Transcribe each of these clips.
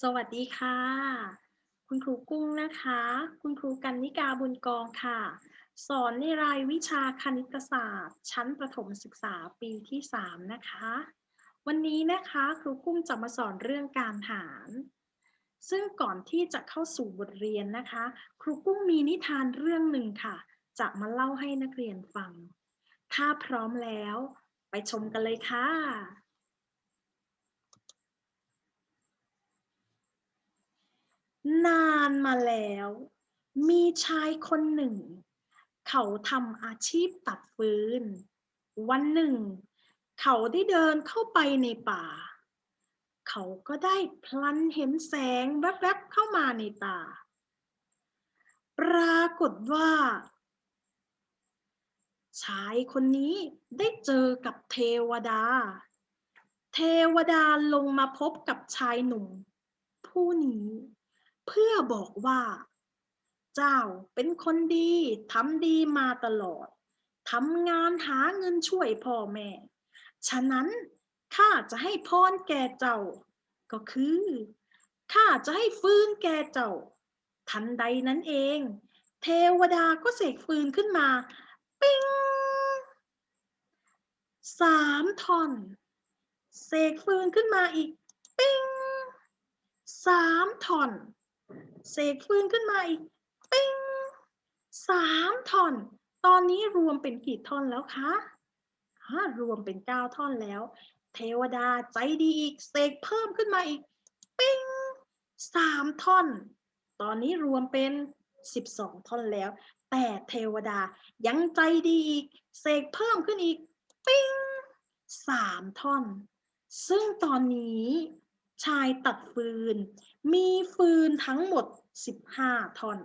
สวัสดีค่ะ คุณครูกุ้งนะคะ คุณครูกันนิกาบุญกองค่ะ สอนในรายวิชาคณิตศาสตร์ ชั้นประถมศึกษาปีที่ 3 นะคะ วันนี้นะคะครูกุ้งจะมาสอนเรื่องการหาร ซึ่งก่อนที่จะเข้าสู่บทเรียนนะคะ ครูกุ้งมีนิทานเรื่องหนึ่งค่ะ จะมาเล่าให้นักเรียนฟัง ถ้าพร้อมแล้ว ไปชมกันเลยค่ะ นานมาแล้ว มีชายคนหนึ่ง เขาทำอาชีพตัดฟืน วันหนึ่ง เขาได้เดินเข้าไปในป่า เขาก็ได้พลันเห็นแสงแวบๆเข้ามาในตา ปรากฏว่า ชายคนนี้ได้เจอกับเทวดา เทวดาลงมาพบกับชายหนุ่มผู้นี้ เพื่อบอกว่า เจ้าเป็นคนดีทำดีมาตลอดทำงานหาเงินช่วยพ่อแม่ ฉะนั้นข้าจะให้พรแก่เจ้า ก็คือข้าจะให้ฟื้นแก่เจ้า ทันใดนั้นเอง เทวดาก็เสกฟืนขึ้นมา ปิ้งสามท่อนเสกฟืนขึ้นมาอีก ปิ้งสามท่อน เสกฟืนขึ้นมาอีกปิ้งสามท่อน ตอนนี้รวมเป็นกี่ท่อนแล้วคะฮะรวมเป็นเก้าท่อนแล้ว เทวดาใจดีอีกเสกเพิ่มขึ้นมาอีกปิ้งสามท่อน ตอนนี้รวมเป็นสิบสองท่อนแล้ว แต่เทวดายังใจดีอีกเสกเพิ่มขึ้นอีกปิ้งสามท่อน ซึ่งตอนนี้ ชายตัดฟืน มีฟืนทั้งหมด 15ท่อน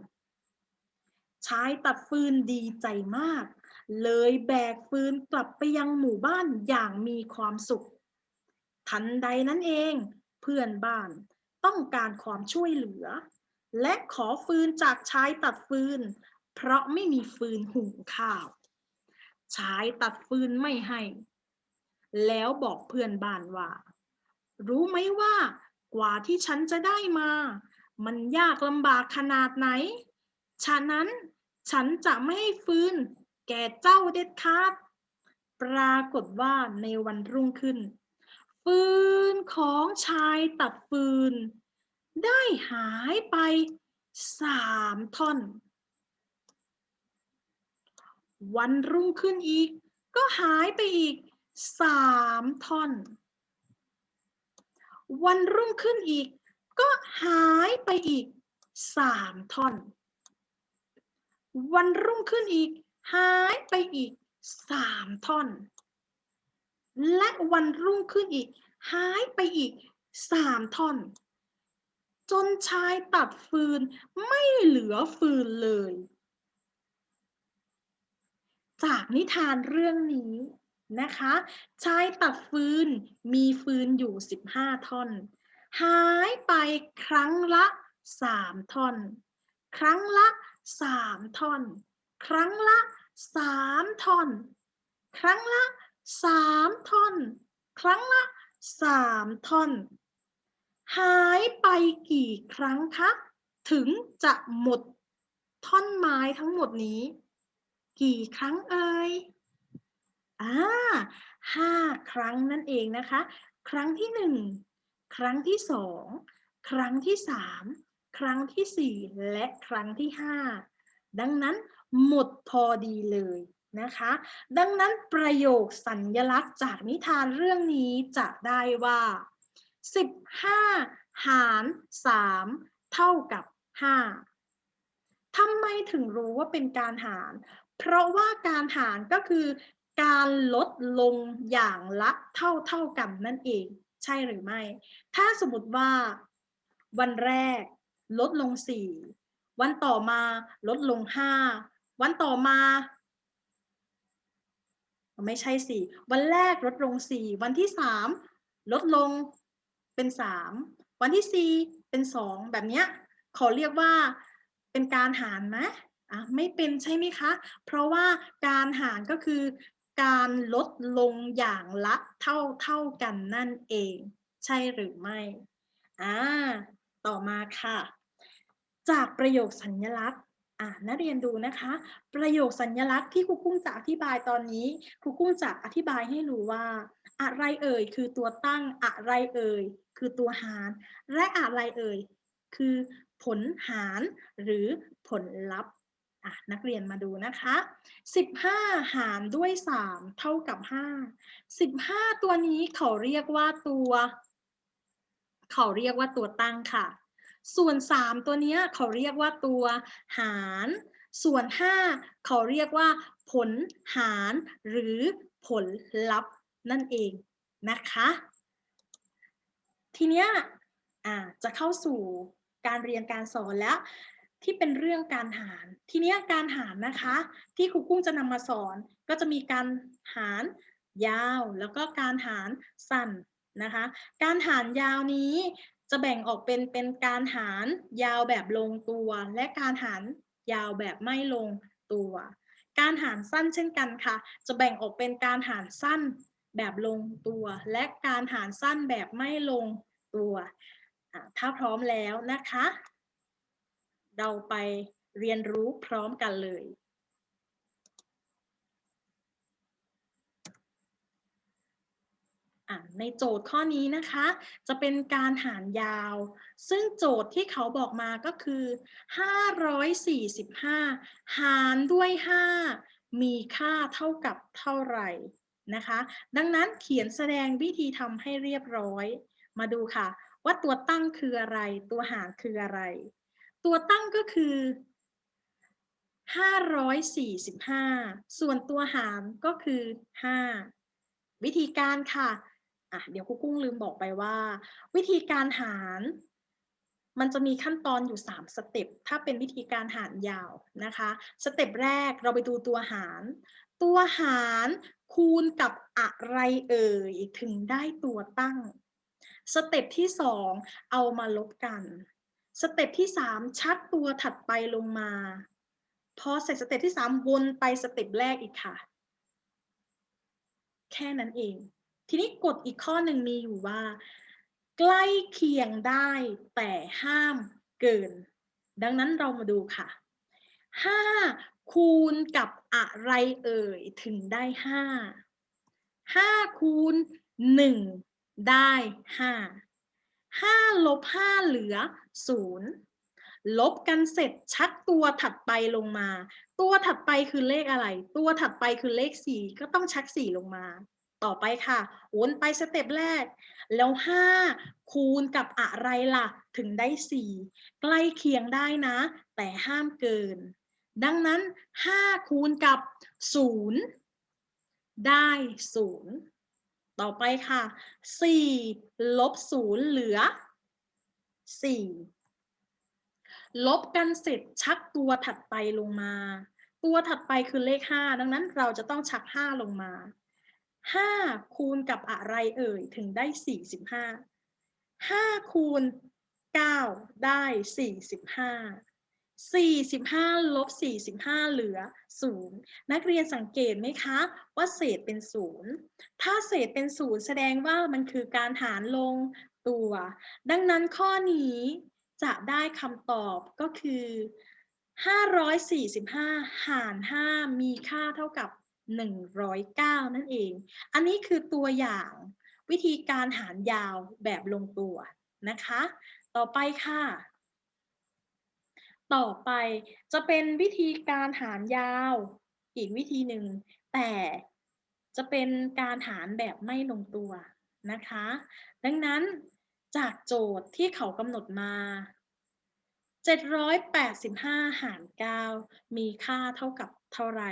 ชายตัดฟืนดีใจมาก เลยแบกฟืนกลับไปยังหมู่บ้านอย่างมีความสุข ทันใดนั้นเอง เพื่อนบ้านต้องการความช่วยเหลือ และขอฟืนจากชายตัดฟืน เพราะไม่มีฟืนหุงข้าว ชายตัดฟืนไม่ให้ แล้วบอกเพื่อนบ้านว่า รู้ไหมว่ากว่าที่ฉันจะได้มา มันยากลำบากขนาดไหน ฉะนั้นฉันจะไม่ให้ฟื้น แก่เจ้าเด็ดขาด ปรากฏว่าในวันรุ่งขึ้น ฟืนของชายตัดฟืน ได้หายไปสามท่อน วันรุ่งขึ้นอีก ก็หายไปอีกสามท่อน วันรุ่งขึ้นอีก ก็หายไปอีกสามท่อน วันรุ่งขึ้นอีก หายไปอีกสามท่อน และวันรุ่งขึ้นอีก หายไปอีกสามท่อน จนชายตัดฟืนไม่เหลือฟืนเลย จากนิทานเรื่องนี้ นะคะชายตัดฟืน มีฟืนอยู่ 15 ท่อน หายไปครั้งละ 3 ท่อน ครั้งละ 3 ท่อน ครั้งละ 3 ท่อน ครั้งละ 3 ท่อน ครั้งละ 3 ท่อน หายไปกี่ครั้งคะ ถึงจะหมดท่อนไม้ทั้งหมดนี้ กี่ครั้งเอ่ย อ่าห้าครั้งนั่นเองนะคะ ครั้งที่หนึ่งครั้งที่สองครั้งที่สามครั้งที่สี่และครั้งที่ห้าดังนั้นหมดพอดีเลยนะคะ ดังนั้นประโยคสัญญลักษณ์จากนิทานเรื่องนี้จะได้ว่า 15 หาร 3 เท่ากับ 5ทำไมถึงรู้ว่าเป็นการหาร เพราะว่าการหารก็คือ การลดลงอย่างละเท่าเท่ากันนั่นเอง ใช่หรือไม่ ถ้าสมมติว่า วันแรกลดลง 4 วันต่อมาลดลง 5 วันต่อมา ไม่ใช่สิวันแรกลดลง 4 วันที่ 3 ลดลงเป็น 3 วันที่ 4 เป็น 2 แบบเนี้ยเขาเรียกว่าเป็นการหารไหมอะไม่เป็นใช่ไหมคะ เพราะว่าการหารก็คือ การลดลงอย่างละเท่าเท่ากันนั่นเอง ใช่หรือไม่อ่าต่อมาค่ะ จากประโยคสัญลักษณ์อ่านักเรียนดูนะคะ ประโยคสัญลักษณ์ที่ครูกุ้งจะอธิบายตอนนี้ครูกุ้งจะอธิบายให้รู้ว่า อะไรเอ่ย คือตัวตั้งอะไรเอ่ย คือตัวหาร และอะไรเอ่ย คือผลหารหรือผลลัพธ์ อะนักเรียนมาดูนะคะ 15 หารด้วย 3 เท่ากับ 5 15 ตัวนี้เขาเรียกว่าตัว เขาเรียกว่าตัวตั้งค่ะ ส่วน 3 ตัวเนี้ยเขาเรียกว่าตัวหาร ส่วน 5 เขาเรียกว่า ผลหาร หรือผลลัพธ์นั่นเองนะคะ ทีเนี้ยจะเข้าสู่การเรียนการสอนแล้ว ที่เป็นเรื่องการหาร ทีนี้การหารนะคะ ที่ครูกุ้งจะนำมาสอน ก็จะมีการหารยาว แล้วก็การหารสั้นนะคะ การหารยาวนี้จะแบ่งออกเป็นเป็นการหารยาวแบบลงตัว และการหารยาวแบบไม่ลงตัว การหารสั้นเช่นกันค่ะ จะแบ่งออกเป็นการหารสั้นแบบลงตัว และการหารสั้นแบบไม่ลงตัว ถ้าพร้อมแล้วนะคะ เราไปเรียนรู้พร้อมกันเลย ในโจทย์ข้อนี้นะคะ จะเป็นการหารยาว ซึ่งโจทย์ที่เขาบอกมาก็คือ 545 หารด้วย 5 มีค่าเท่ากับเท่าไหร่นะคะ ดังนั้นเขียนแสดงวิธีทำให้เรียบร้อย มาดูค่ะ ว่าตัวตั้งคืออะไร ตัวหารคืออะไร ตัวตั้งก็คือ545 ส่วนตัวหารก็คือ 5 วิธีการค่ะอะ เดี๋ยวครูกุ้งลืมบอกไปว่า วิธีการหาร มันจะมีขั้นตอนอยู่ 3 สเต็ปถ้าเป็นวิธีการหารยาวนะคะ สเต็ปแรกเราไปดูตัวหาร ตัวหารคูณกับอะไรเอ่ยถึงได้ตัวตั้ง สเต็ปที่ 2 เอามาลบกัน สเต็ปที่ 3 ชักตัวถัดไปลงมา พอเสร็จสเต็ปที่ 3 วนไปสเต็ปแรกอีกค่ะ แค่นั้นเอง ทีนี้กฎอีกข้อหนึ่งมีอยู่ว่า ใกล้เคียงได้แต่ห้ามเกิน ดังนั้นเรามาดูค่ะ 5 คูณกับอะไรเอ่ย ถึงได้ 5 5 คูณ 1 ได้ 5 5ลบ5เหลือ 0ลบกันเสร็จชักตัวถัดไปลงมา ตัวถัดไปคือเลขอะไร ตัวถัดไปคือเลข4ก็ต้องชัก4ลงมา ต่อไปค่ะวนไปสเต็ปแรก แล้ว5คูณกับอะไรล่ะ ถึงได้4ใกล้เคียงได้นะ แต่ห้ามเกิน ดังนั้น5คูณกับ0ได้0ต่อไปค่ะ4ลบ0เหลือ 4 ลบกันเสร็จชักตัวถัดไปลงมา ตัวถัดไปคือเลข 5 ดังนั้นเราจะต้องชัก 5 ลงมา 5 คูณกับอะไรเอ่ย ถึงได้ 45 5 คูณ 9 ได้ 45 45 ลบ 45 เหลือ 0 นักเรียนสังเกตไหมคะ ว่าเศษเป็น 0 ถ้าเศษเป็น 0 แสดงว่ามันคือการหารลง ตัว ดังนั้นข้อนี้จะได้คำตอบก็คือ 545 หาร 5 มีค่าเท่ากับ 109 นั่นเอง อันนี้คือตัวอย่างวิธีการหารยาวแบบลงตัวนะคะ ต่อไปค่ะ ต่อไปจะเป็นวิธีการหารยาวอีกวิธีหนึ่ง แต่จะเป็นการหารแบบไม่ลงตัวนะคะ ดังนั้น จากโจทย์ที่เขากำหนดมา 785 หาร 9 มีค่าเท่ากับเท่าไร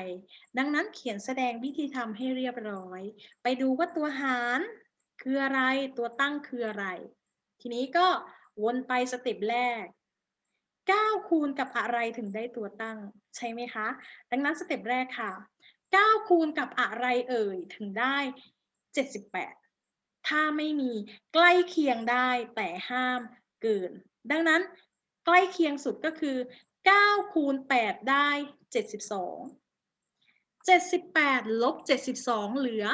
ดังนั้นเขียนแสดงวิธีทำให้เรียบร้อย ไปดูว่าตัวหารคืออะไร ตัวตั้งคืออะไร ทีนี้ก็วนไปสเต็ปแรก 9 คูณกับอะไรถึงได้ตัวตั้ง ใช่ไหมคะ ดังนั้นสเต็ปแรกค่ะ 9 คูณกับอะไรเอ่ยถึงได้ 78 ถ้าไม่มีใกล้เคียงได้แต่ห้ามเกิน ดังนั้นใกล้เคียงสุดก็คือ9คูณ8ได้ 72 78ลบ72 เหลือ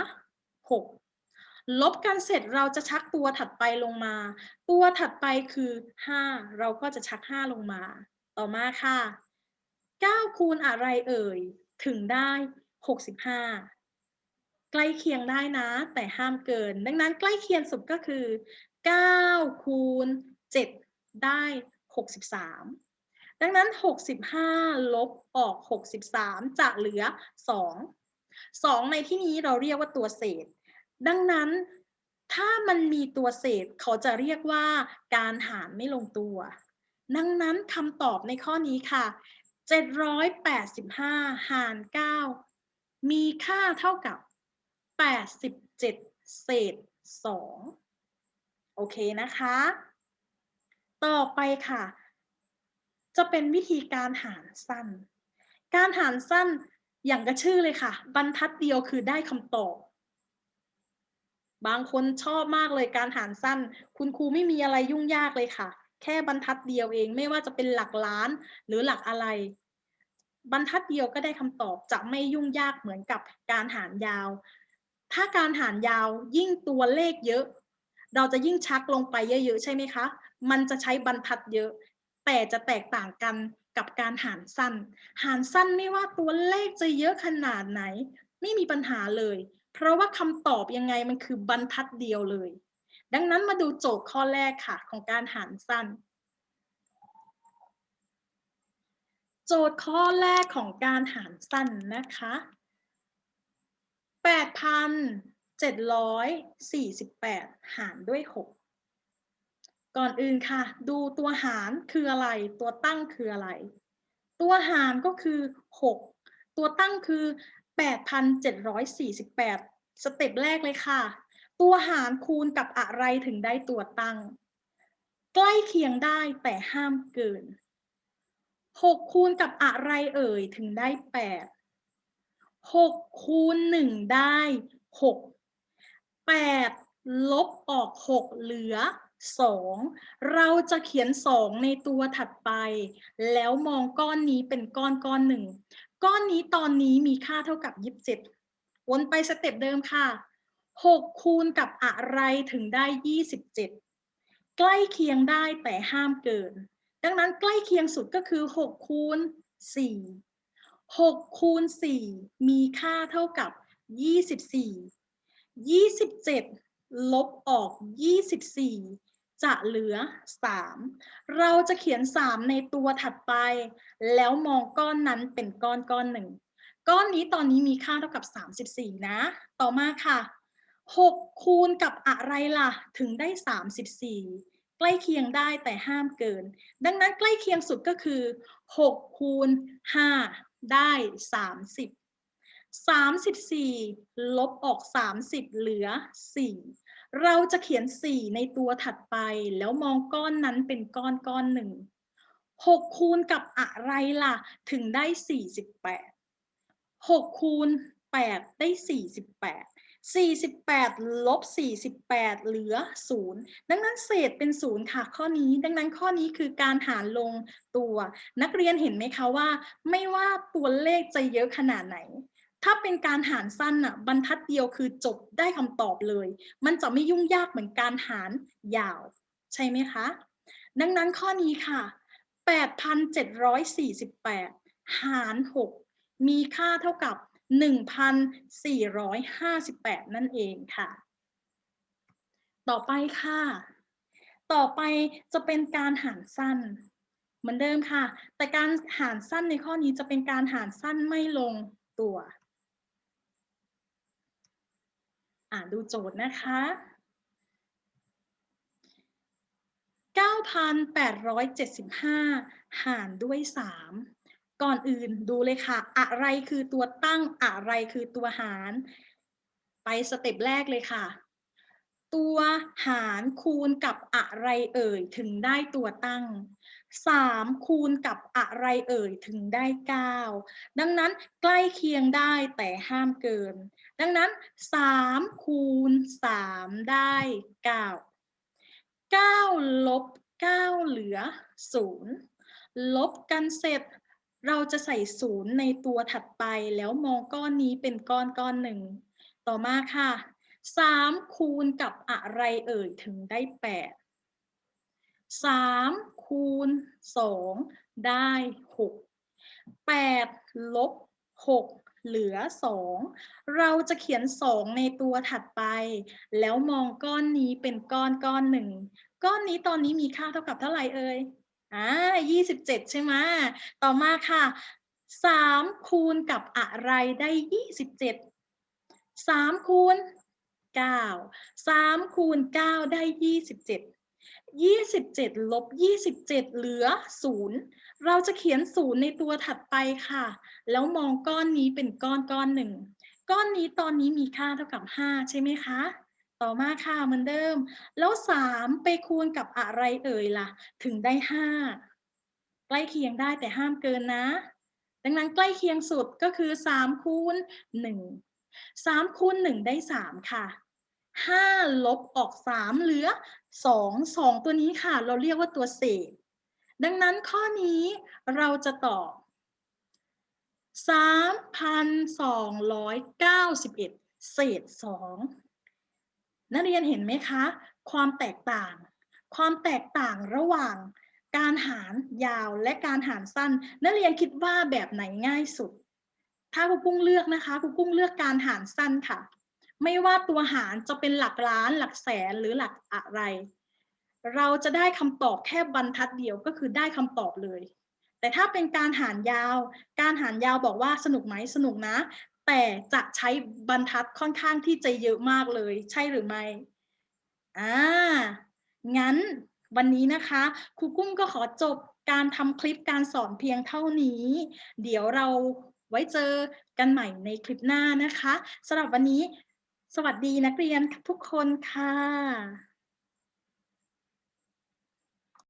6 ลบกันเสร็จเราจะชักตัวถัดไปลงมา ตัวถัดไปคือ 5 เราก็จะชัก 5 ลงมา ต่อมาค่ะ 9 คูณอะไรเอ่ย ถึงได้ 65 ใกล้เคียงได้นะ แต่ห้ามเกิน ดังนั้นใกล้เคียงสุดก็คือ 9 คูณ 7 ได้ 63 ดังนั้น 65 ลบออก 63 จะเหลือ 2 2 ในที่นี้เราเรียกว่าตัวเศษ ดังนั้นถ้ามันมีตัวเศษเขาจะเรียกว่าการหารไม่ลงตัว ดังนั้นคำตอบในข้อนี้ค่ะ 785 หาร 9 มีค่าเท่ากับ 87 เศษ 2 โอเคนะคะ ต่อไปค่ะ จะเป็นวิธีการหารสั้น การหารสั้นอย่างกระชื่อเลยค่ะ บรรทัดเดียวคือได้คำตอบบางคนชอบมากเลยการหารสั้น คุณครูไม่มีอะไรยุ่งยากเลยค่ะ แค่บรรทัดเดียวเองไม่ว่าจะเป็นหลักล้านหรือหลักอะไร บรรทัดเดียวก็ได้คำตอบจะไม่ยุ่งยากเหมือนกับการหารยาว ถ้าการหารยาวยิ่งตัวเลขเยอะ เราจะยิ่งชักลงไปเยอะๆ ใช่ไหมคะ มันจะใช้บรรทัดเยอะ แต่จะแตกต่างกันกับการหารสั้น หารสั้นไม่ว่าตัวเลขจะเยอะขนาดไหน ไม่มีปัญหาเลย เพราะว่าคำตอบยังไงมันคือบรรทัดเดียวเลย ดังนั้นมาดูโจทย์ข้อแรกค่ะของการหารสั้น โจทย์ข้อแรกของการหารสั้นนะคะ 8,748หารด้วย6ก่อนอื่นค่ะ ดูตัวหารคืออะไร ตัวตั้งคืออะไร ตัวหารก็คือ 6 ตัวตั้งคือ 8,748 สเต็ปแรกเลยค่ะ ตัวหารคูณกับอะไรถึงได้ตัวตั้ง ใกล้เคียงได้แต่ห้ามเกิน 6 คูณกับอะไรเอ่ยถึงได้ 8 6 คูณ 1 ได้ 6 8 ลบออก 6 เหลือ 2 เราจะเขียน 2 ในตัวถัดไป แล้วมองก้อนนี้เป็นก้อนก้อนหนึ่ง ก้อนนี้ตอนนี้มีค่าเท่ากับ 27 วนไปสเต็ปเดิมค่ะ 6 คูณกับอะไรถึงได้ 27 ใกล้เคียงได้แต่ห้ามเกิน ดังนั้นใกล้เคียงสุดก็คือ 6 คูณ 4 6คูณ4มีค่าเท่ากับ 24 27 ลบออก 24 จะเหลือ 3 เราจะเขียน 3 ในตัวถัดไป แล้วมองก้อนนั้นเป็นก้อนก้อนหนึ่ง ก้อนนี้ตอนนี้มีค่าเท่ากับ 34 นะ ต่อมาค่ะ 6 คูณกับอะไรล่ะ ถึงได้ 34ใกล้เคียงได้แต่ห้ามเกิน ดังนั้นใกล้เคียงสุดก็คือ 6 คูณ 5 ได้ 30 34 ลบออก 30 เหลือ 4 เราจะเขียน 4 ในตัวถัดไป แล้วมองก้อนนั้นเป็นก้อนก้อนหนึ่ง 6 คูณกับอะไรล่ะ ถึงได้ 48 6 คูณ 8 ได้ 48 48ลบ48 เหลือ 0 ดังนั้นเศษเป็น 0 ค่ะ ข้อนี้ ดังนั้นข้อนี้คือการหารลงตัว นักเรียนเห็นไหมคะว่า ไม่ว่าตัวเลขจะเยอะขนาดไหน ถ้าเป็นการหารสั้นน่ะบรรทัดเดียวคือจบได้คำตอบเลย มันจะไม่ยุ่งยากเหมือนการหารยาว ใช่ไหมคะ ดังนั้นข้อนี้ค่ะ 8,748 หาร 6 มีค่าเท่ากับ 1,458 นั่นเองค่ะ ต่อไปค่ะ ต่อไปจะเป็นการหารสั้น เหมือนเดิมค่ะ แต่การหารสั้นในข้อนี้จะเป็นการหารสั้นไม่ลงตัว อ่าดูโจทย์นะคะ9,875 หารด้วย 3 ก่อนอื่นดูเลยค่ะ อะไรคือตัวตั้งอะไรคือตัวหาร ไปสเต็ปแรกเลยค่ะ ตัวหารคูณกับอะไรเอ่ยถึงได้ตัวตั้ง 3 คูณกับอะไรเอ่ยถึงได้ 9 ดังนั้นใกล้เคียงได้แต่ห้ามเกิน ดังนั้น 3 คูณ 3 ได้ 9 9 ลบ 9 เหลือ 0 ลบกันเสร็จ เราจะใส่0ในตัวถัดไปแล้วมองก้อนนี้เป็นก้อนก้อนหนึ่ง ต่อมาค่ะสามคูณกับอะไรเอ่ยถึงได้แปดสามคูณสองได้หกแปดลบหกเหลือสองเราจะเขียนสองในตัวถัดไป แล้วมองก้อนนี้เป็นก้อนก้อนหนึ่ง ก้อนนี้ตอนนี้มีค่าเท่ากับเท่าไหร่เอ่ย อ่ายี่สิบเจ็ดใช่ไหมต่อมาค่ะสามคูณกับอะไรได้ยี่สิบเจ็ดสามคูณเก้าสามคูณเก้าได้ยี่สิบเจ็ดยี่สิบเจ็ดลบยี่สิบเจ็ดเหลือศูนย์เราจะเขียนศูนย์ในตัวถัดไปค่ะ แล้วมองก้อนนี้เป็นก้อนก้อนหนึ่ง ก้อนนี้ตอนนี้มีค่าเท่ากับห้าใช่ไหมคะ ต่อมาค่ะเหมือนเดิม แล้วสามไปคูณกับอะไรเอ่ยล่ะ ถึงได้ห้าใกล้เคียงได้แต่ห้ามเกินนะ ดังนั้นใกล้เคียงสุดก็คือสามคูณหนึ่งสามคูณหนึ่งได้สามค่ะห้าลบออกสามเหลือสองสองตัวนี้ค่ะ เราเรียกว่าตัวเศษ ดังนั้นข้อนี้เราจะตอบ 3,291 เศษ 2 นักเรียนเห็นไหมคะ ความแตกต่าง ความแตกต่างระหว่างการหารยาวและการหารสั้น นักเรียนคิดว่าแบบไหนง่ายสุด ถ้าครูกุ้งเลือกนะคะครูกุ้งเลือกการหารสั้นค่ะ ไม่ว่าตัวหารจะเป็นหลักล้าน หลักแสนหรือหลักอะไร เราจะได้คำตอบแค่บรรทัดเดียวก็คือได้คำตอบเลยแต่ถ้าเป็นการหารยาว การหารยาวบอกว่าสนุกไหมสนุกนะ แต่จะใช้บรรทัดค่อนข้างที่จะเยอะมากเลย ใช่หรือไม่ อ่า งั้นวันนี้นะคะครูกุ้งก็ขอจบการทำคลิปการสอนเพียงเท่านี้ เดี๋ยวเราไว้เจอกันใหม่ในคลิปหน้านะคะสำหรับวันนี้ สวัสดีนักเรียนทุกคนค่ะ